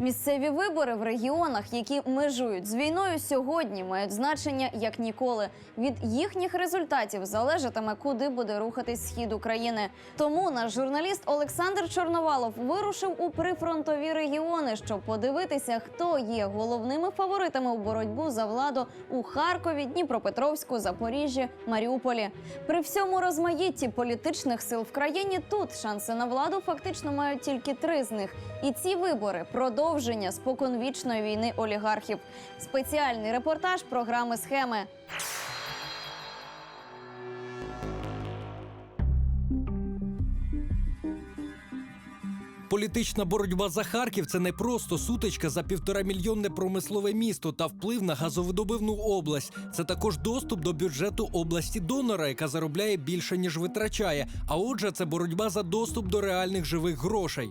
Місцеві вибори в регіонах, які межують з війною, сьогодні мають значення як ніколи. Від їхніх результатів залежатиме, куди буде рухатись схід України. Тому наш журналіст Олександр Чорновалов вирушив у прифронтові регіони, щоб подивитися, хто є головними фаворитами у боротьбу за владу у Харкові, Дніпропетровську, Запоріжжі, Маріуполі. При всьому розмаїтті політичних сил в країні тут шанси на владу фактично мають тільки три з них. І ці вибори продовження споконвічної війни олігархів. Спеціальний репортаж програми Схеми. Політична боротьба за Харків це не просто сутичка за півтора мільйонне промислове місто та вплив на газовидобивну область. Це також доступ до бюджету області донора, яка заробляє більше ніж витрачає. А отже, це боротьба за доступ до реальних живих грошей.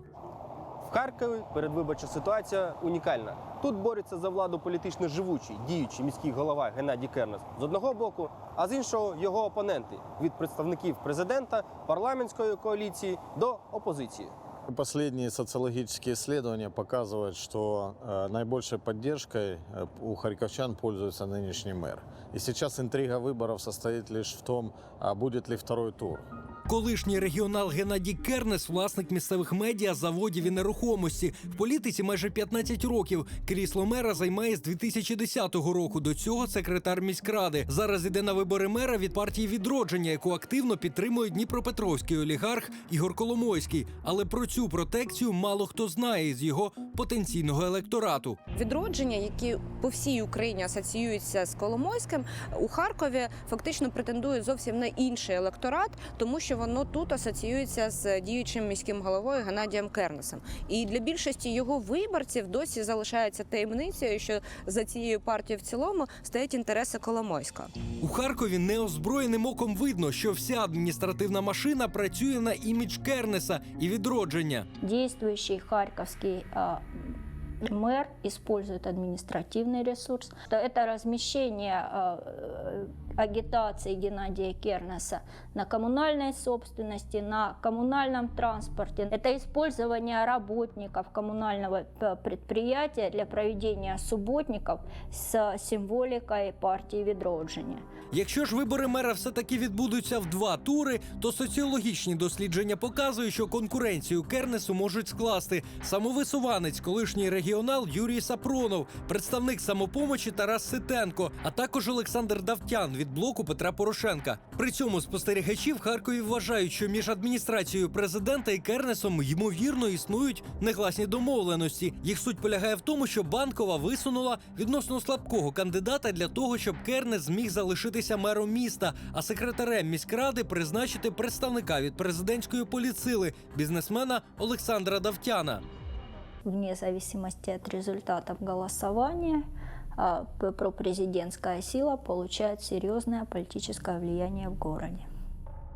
В Харкові передвиборча ситуація унікальна. Тут борються за владу політично живучий, діючий міський голова Геннадій Кернес з одного боку, а з іншого його опоненти від представників президента, парламентської коаліції до опозиції. Последние социологические исследования показывают, что э, наибольшей поддержкой э, у харьковчан пользуется нынешний мэр. И сейчас интрига выборов состоит лишь в том, а будет ли второй тур. Колишній регіонал Геннадій Кернес, власник місцевих медіа, заводів і нерухомості. В політиці майже 15 років. Крісло мера займає з 2010 року. До цього секретар міськради. Зараз іде на вибори мера від партії відродження, яку активно підтримує Дніпропетровський олігарх Ігор Коломойський. Але про цю протекцію мало хто знає з його потенційного електорату. відродження, які по всій Україні асоціюються з Коломойським, у Харкові фактично претендує зовсім на інший електорат, тому що воно тут асоціюється з діючим міським головою Геннадієм Кернесом. І для більшості його виборців досі залишається таємницею, що за цією партією в цілому стоять інтереси Коломойська. У Харкові неозброєним оком видно, що вся адміністративна машина працює на імідж Кернеса і відродження. действующий харьковский а, мэр использует административный ресурс. То Это размещение а, э, агитации Геннадия Кернеса на коммунальной собственности, на коммунальном транспорте. Это использование работников коммунального предприятия для проведения субботников с символикой партии Відродження. Якщо ж вибори мера все-таки відбудуться в два тури, то соціологічні дослідження показують, що конкуренцію Кернесу можуть скласти самовисуванець, колишній регіонал Юрій Сапронов, представник самопомочі Тарас Ситенко, а також Олександр Давтян від блоку Петра Порошенка. При цьому спостерігачі в Харкові вважають, що між адміністрацією президента і Кернесом ймовірно існують негласні домовленості. Їх суть полягає в тому, що банкова висунула відносно слабкого кандидата для того, щоб Кернес зміг залишитися мером міста, а секретарем міськради призначити представника від президентської поліцили бізнесмена Олександра Давтяна. вне зависимости от результатов голосования, пропрезидентская сила получает серьезное политическое влияние в городе.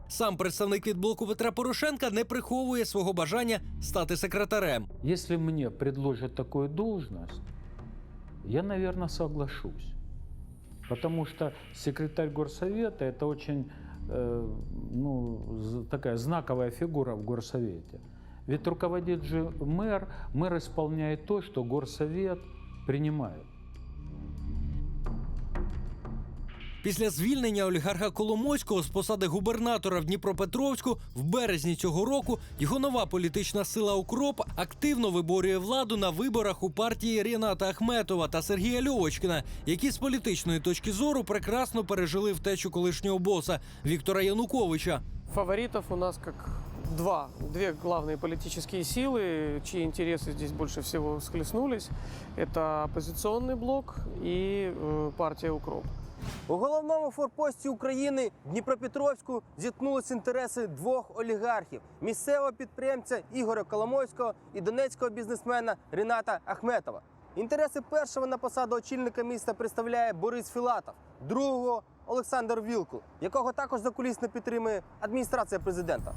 Сам представник від блоку Петра Порошенка не приховує свого бажання стати секретарем. Если мне предложат такую должность, я, наверное, соглашусь. Потому что секретарь горсовета это очень э, ну, з- такая знаковая фигура в горсовете. Ведь руководит же мэр, мэр исполняет то, что горсовет принимает. Після звільнення олігарха Коломойського з посади губернатора в Дніпропетровську в березні цього року його нова політична сила Укроп активно виборює владу на виборах у партії Ріната Ахметова та Сергія Льовочкіна, які з політичної точки зору прекрасно пережили втечу колишнього боса Віктора Януковича. Фаворитов у нас как два. Две главные политические силы, чьи интересы здесь больше всего схлестнулись. Это оппозиционный блок и э, партия «Укроп». У головному форпості України Дніпропетровську зіткнулися інтереси двох олігархів: місцевого підприємця Ігоря Коломойського і донецького бізнесмена Ріната Ахметова. Інтереси першого на посаду очільника міста представляє Борис Філатов, другого Олександр Вілкул, якого також закулісно підтримує адміністрація президента.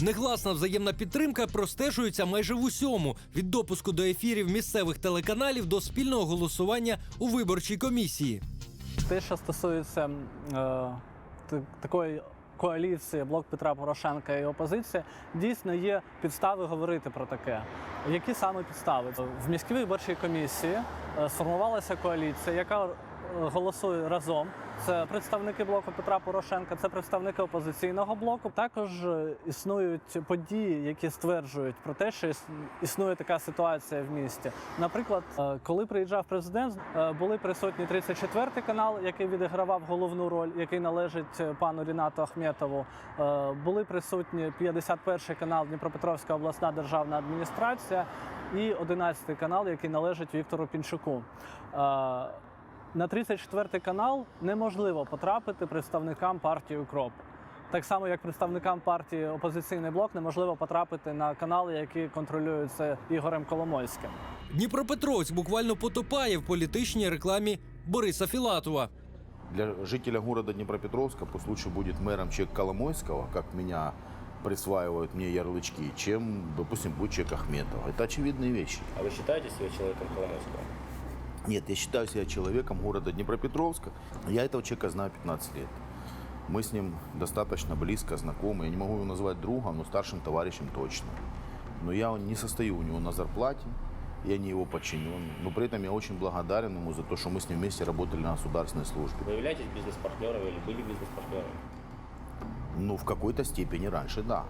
Негласна взаємна підтримка простежується майже в усьому від допуску до ефірів місцевих телеканалів до спільного голосування у виборчій комісії. Те, що стосується е, такої коаліції блок Петра Порошенка і опозиції, дійсно є підстави говорити про таке. Які саме підстави в міській виборчій комісії е, сформувалася коаліція, яка е, голосує разом. Це представники блоку Петра Порошенка, це представники опозиційного блоку. Також е, існують події, які стверджують про те, що існує така ситуація в місті. Наприклад, е, коли приїжджав президент, е, були присутні 34-й канал, який відігравав головну роль, який належить пану Рінату Ахметову. Були присутні 51-й канал Дніпропетровська обласна державна адміністрація і 11-й канал, який належить Віктору Пінчуку. Е, на 34 канал неможливо потрапити представникам партії Укроп. Так само, як представникам партії Опозиційний блок неможливо потрапити на канали, які контролюються Ігорем Коломойським. Дніпропетровськ буквально потопає в політичній рекламі Бориса Філатова. Для жителя города Днепропетровска пусть лучше будет мэром человек Коломойского, как меня присваивают мне ярлычки, чем, допустим, будет человек Ахметова. Это очевидные вещи. А вы считаете себя человеком Коломойского? Нет, я считаю себя человеком города Днепропетровска. Я этого человека знаю 15 лет. Мы с ним достаточно близко знакомы. Я не могу его назвать другом, но старшим товарищем точно. Но я не состою у него на зарплате, я не его подчинен. Но при этом я очень благодарен ему за то, что мы с ним вместе работали на государственной службе. Вы являетесь бизнес-партнером или были бизнес-партнерами? Ну, в какой-то степени раньше, да.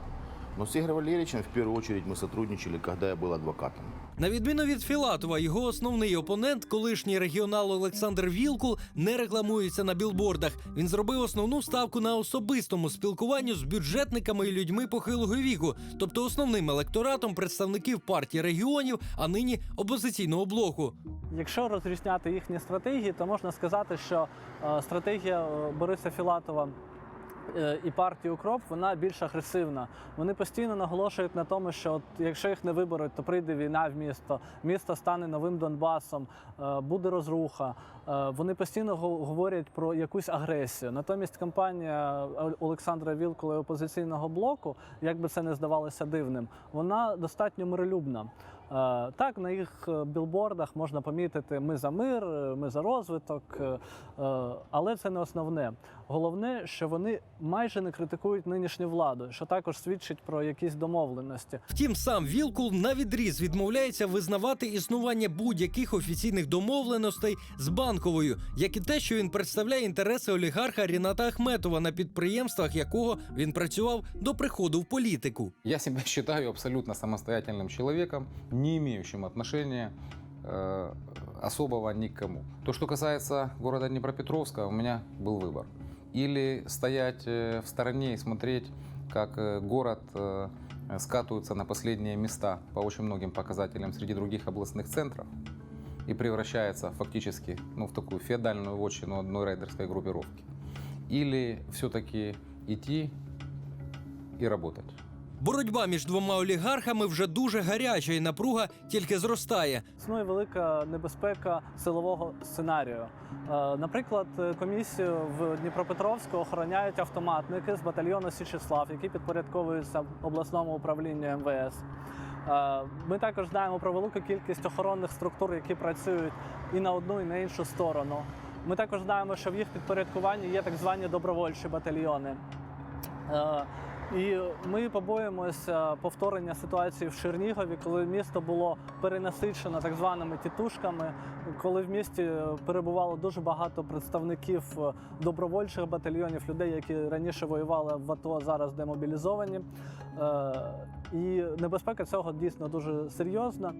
Но с Игорем Валерьевичем в первую очередь мы сотрудничали, когда я был адвокатом. На відміну від Філатова, його основний опонент, колишній регіонал Олександр Вілкул, не рекламується на білбордах. Він зробив основну ставку на особистому спілкуванню з бюджетниками і людьми похилого віку, тобто основним електоратом представників партії регіонів, а нині опозиційного блоку. Якщо розрізняти їхні стратегії, то можна сказати, що е, стратегія е, Бориса Філатова і партії Укроп вона більш агресивна. Вони постійно наголошують на тому, що от, якщо їх не виберуть, то прийде війна в місто, місто стане новим Донбасом, е, буде розруха. Е, Вони постійно го- говорять про якусь агресію. Натомість кампанія Олександра Вілкула і опозиційного блоку, як би це не здавалося дивним, вона достатньо миролюбна. Е, Так, на їх е, білбордах можна помітити ми за мир, ми за розвиток, але це не основне. Головне, що вони майже не критикують нинішню владу, що також свідчить про якісь домовленості. Втім, сам Вілкул на відріз відмовляється визнавати існування будь-яких офіційних домовленостей з банковою, як і те, що він представляє інтереси олігарха Ріната Ахметова, на підприємствах якого він працював до приходу в політику. Я себя считаю абсолютно самостоятельным человеком, не имеющим отношения э, особого ни к кому. То, что касается города Днепропетровска, у меня был выбор. Или стоять э, в стороне и смотреть, как э, город э, скатывается на последние места по очень многим показателям среди других областных центров и превращается фактически ну, в такую феодальную вотчину одной рейдерской группировки. Или все-таки идти и работать. Боротьба між двома олігархами вже дуже гаряча, і напруга тільки зростає. Існує велика небезпека силового сценарію. Е, Наприклад, комісію в Дніпропетровську охороняють автоматники з батальйону Січеслав, які підпорядковуються обласному управлінню МВС. Е, Ми також знаємо про велику кількість охоронних структур, які працюють і на одну, і на іншу сторону. Ми також знаємо, що в їх підпорядкуванні є так звані добровольчі батальйони. Е, І ми побоїмося повторення ситуації в Чернігові, коли місто було перенасичено так званими тітушками, коли в місті перебувало дуже багато представників е, добровольчих батальйонів, людей, які раніше воювали в АТО, зараз демобілізовані. І небезпека цього дійсно дуже серйозна.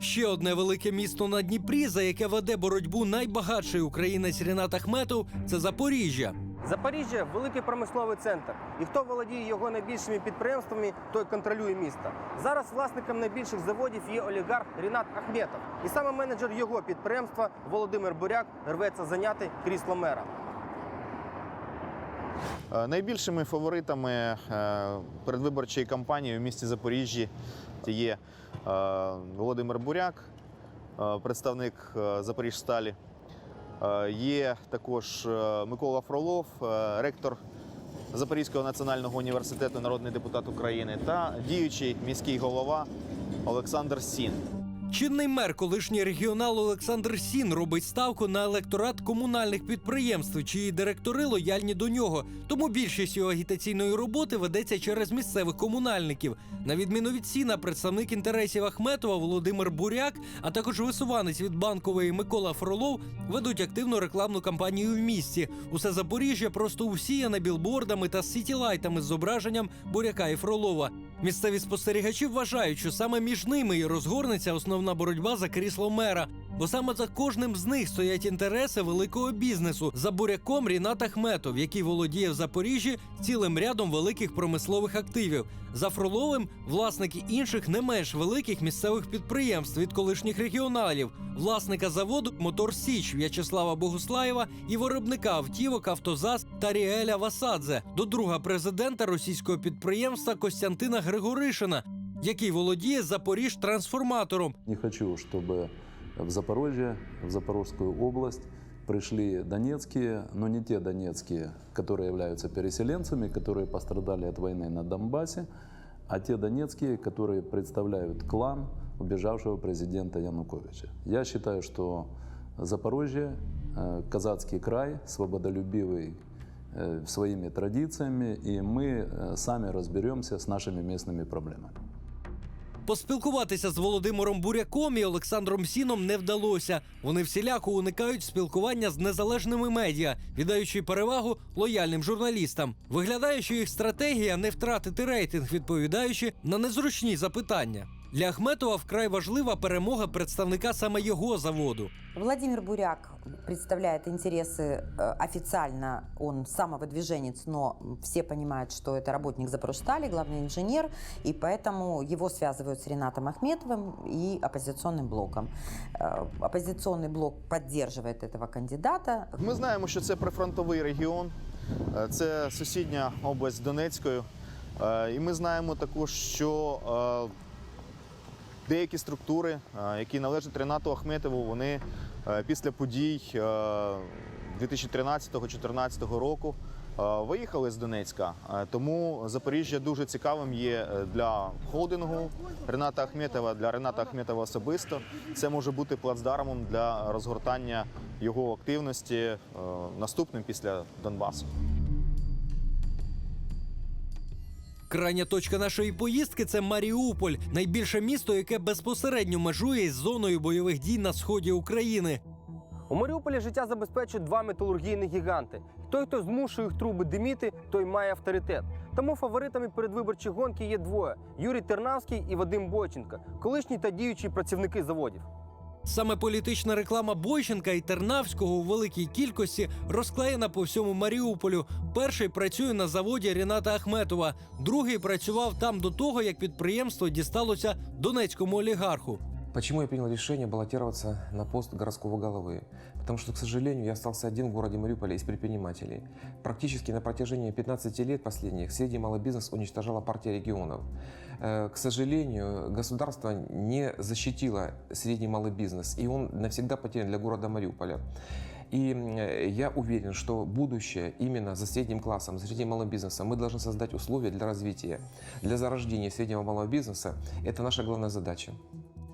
Ще одне велике місто на Дніпрі, за яке веде боротьбу найбагатший українець Рінат Ахметов, це Запоріжжя. Запоріжжя великий промисловий центр. І хто володіє його найбільшими підприємствами, той контролює місто. Зараз власником найбільших заводів є олігарх Рінат Ахметов. І саме менеджер його підприємства Володимир Буряк рветься зайняти крісло мера. Е, Найбільшими фаворитами е, передвиборчої кампанії в місті Запоріжжі є е, Володимир Буряк, представник Запоріжсталі. Є також Микола Фролов, ректор Запорізького національного університету, народний депутат України та діючий міський голова Олександр Сін. Чинний мер, колишній регіонал Олександр Сін, робить ставку на електорат комунальних підприємств, чиї директори лояльні до нього. Тому більшість його агітаційної роботи ведеться через місцевих комунальників. На відміну від Сіна, представник інтересів Ахметова Володимир Буряк, а також висуванець від банкової Микола Фролов ведуть активну рекламну кампанію в місті. Усе Запоріжжя просто усіяне білбордами та сітілайтами з зображенням Буряка і Фролова. Місцеві спостерігачі вважають, що саме між ними і розгорнеться основна боротьба за крісло мера. Бо саме за кожним з них стоять інтереси великого бізнесу за буряком Рінат Ахметов, який володіє в Запоріжжі цілим рядом великих промислових активів. За Фроловим власники інших не менш великих місцевих підприємств від колишніх регіоналів, власника заводу Мотор Січ В'ячеслава Богуслаєва і виробника автівок Автозас Таріеля Васадзе до друга президента російського підприємства Костянтина Григоришина, який володіє Запоріж трансформатором. Не хочу, чтобы в Запорожье, в Запорожскую область пришли донецкие, но не те донецкие, которые являются переселенцами, которые пострадали от войны на Донбассе, а те донецкие, которые представляют клан убежавшего президента Януковича. Я считаю, что Запорожье, э, казацкий край, свободолюбивый э, своими традициями, и мы э, сами разберемся с нашими местными проблемами. Поспілкуватися з Володимиром Буряком і Олександром Сіном не вдалося. Вони всіляко уникають спілкування з незалежними медіа, віддаючи перевагу лояльним журналістам. Виглядає, що їх стратегія не втратити рейтинг, відповідаючи на незручні запитання. Для Ахметова вкрай важлива перемога представника саме його заводу. Владимир Буряк представляет интересы э, официально, он самовыдвиженец, но все понимают, что это работник Запорожстали, главный инженер, и поэтому его связывают с Ренатом Ахметовым и оппозиционным блоком. Э, Оппозиционный блок поддерживает этого кандидата. Ми знаємо, що це прифронтовий регіон, е, це сусідня область Донецької. Е, І ми знаємо також, що е, деякі структури, е, які належать Ренату Ахметову, вони е, після подій 2013-2014 року е, виїхали з Донецька. Тому Запоріжжя дуже цікавим є для холдингу Рената Ахметова, для Рената Ахметова особисто. Це може бути плацдармом для розгортання його активності наступним після Донбасу. Крайня точка нашої поїздки це Маріуполь, найбільше місто, яке безпосередньо межує з зоною бойових дій на сході України. У Маріуполі життя забезпечують два металургійні гіганти. Той, хто змушує їх труби диміти, той має авторитет. Тому фаворитами передвиборчої гонки є двоє: Юрій Тернавський і Вадим Бойченко, колишні та діючі працівники заводів. Саме політична реклама Бойченка і Тернавського у великій кількості розклеєна по всьому Маріуполю. Перший працює на заводі Ріната Ахметова, другий працював там до того, як підприємство дісталося донецькому олігарху. Почему я принял решение баллотироваться на пост городского головы? Потому что, к сожалению, я остался один в городе Мариуполе из предпринимателей. Практически на протяжении 15 лет последних средний малый бизнес уничтожала партия регионов. Э, К сожалению, государство не защитило средний малый бизнес, и он навсегда потерян для города Мариуполя. И я уверен, что будущее именно за средним классом, за средним малым бизнесом мы должны создать условия для развития, для зарождения среднего малого бизнеса. Это наша главная задача.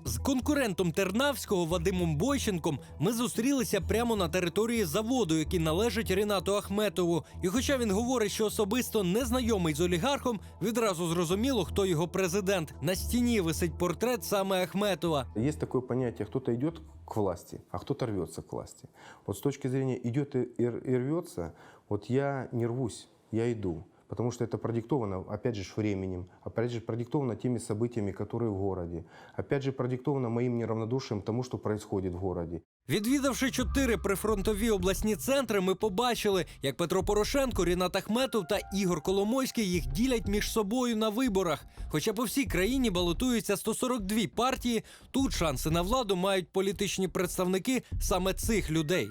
З конкурентом Тернавського Вадимом Бойченком ми зустрілися прямо на території заводу, який належить Рінату Ахметову. І хоча він говорить, що особисто не знайомий з олігархом, відразу зрозуміло, хто його президент. На стіні висить портрет саме Ахметова. Есть такое понятие, кто-то идет к власти, а кто-то рвется к власти. Вот с точки зрения идет и рвется, вот я не рвусь, я иду Потому что это продиктовано, опять же, ж временем, опять же, продиктовано теми событиями, которые в городе. Опять же, продиктовано моим неравнодушием тому, что происходит в городе. Відвідавши чотири прифронтові обласні центри, ми побачили, як Петро Порошенко, Рінат Ахметов та Ігор Коломойський їх ділять між собою на виборах. Хоча по всій країні балотуються 142 партії, тут шанси на владу мають політичні представники саме цих людей.